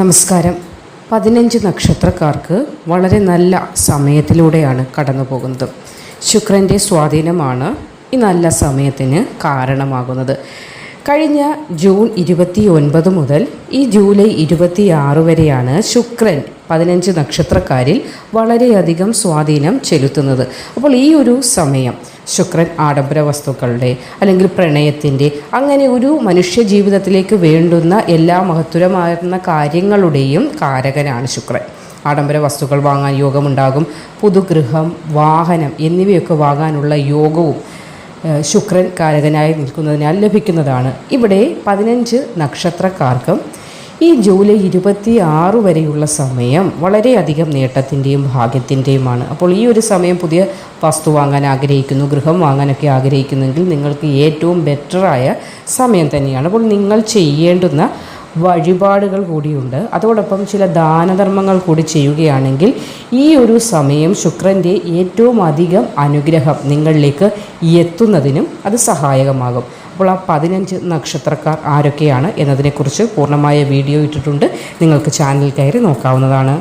നമസ്കാരം. പതിനഞ്ച് നക്ഷത്രക്കാർക്ക് വളരെ നല്ല സമയത്തിലൂടെയാണ് കടന്നു പോകുന്നത്. ശുക്രന്റെ സ്വാധീനമാണ് ഈ നല്ല സമയത്തിന് കാരണമാകുന്നത്. കഴിഞ്ഞ ജൂൺ ഇരുപത്തി ഒൻപത് മുതൽ ഈ ജൂലൈ ഇരുപത്തി ആറ് വരെയാണ് ശുക്രൻ പതിനഞ്ച് നക്ഷത്രക്കാരിൽ വളരെയധികം സ്വാധീനം ചെലുത്തുന്നത്. അപ്പോൾ ഈ ഒരു സമയം ശുക്രൻ ആഡംബര വസ്തുക്കളുടെ അല്ലെങ്കിൽ പ്രണയത്തിന്റെ അങ്ങനെ ഒരു മനുഷ്യ ജീവിതത്തിലേക്ക് വേണ്ടുന്ന എല്ലാ മഹത്വരമായിരുന്ന കാര്യങ്ങളുടെയും കാരകനാണ് ശുക്രൻ. ആഡംബര വസ്തുക്കൾ വാങ്ങാൻ യോഗമുണ്ടാകും. പുതുഗൃഹം വാഹനം എന്നിവയൊക്കെ വാങ്ങാനുള്ള യോഗവും ശുക്രൻ കാരകനായി നിൽക്കുന്നതിനാൽ ലഭിക്കുന്നതാണ്. ഇവിടെ പതിനഞ്ച് നക്ഷത്രക്കാർക്കും ഈ ജൂലൈ ഇരുപത്തി ആറ് വരെയുള്ള സമയം വളരെയധികം നേട്ടത്തിന്റെയും ഭാഗ്യത്തിന്റെയുമാണ്. അപ്പോൾ ഈ ഒരു സമയം പുതിയ വസ്തു വാങ്ങാൻ ആഗ്രഹിക്കുന്നു ഗൃഹം വാങ്ങാനൊക്കെ ആഗ്രഹിക്കുന്നെങ്കിൽ നിങ്ങൾക്ക് ഏറ്റവും ബെറ്ററായ സമയം തന്നെയാണ്. അപ്പോൾ നിങ്ങൾ ചെയ്യേണ്ടുന്ന വഴിപാടുകൾ കൂടിയുണ്ട്. അതോടൊപ്പം ചില ദാനധർമ്മങ്ങൾ കൂടി ചെയ്യുകയാണെങ്കിൽ ഈ ഒരു സമയം ശുക്രന്റെ ഏറ്റവും അധികം അനുഗ്രഹം നിങ്ങളിലേക്ക് എത്തുന്നതിനും അത് സഹായകമാകും. അപ്പോൾ ആ പതിനഞ്ച് നക്ഷത്രക്കാർ ആരൊക്കെയാണ് എന്നതിനെക്കുറിച്ച് പൂർണമായ വീഡിയോ ഇട്ടിട്ടുണ്ട്. നിങ്ങൾക്ക് ചാനൽ കയറി നോക്കാവുന്നതാണ്.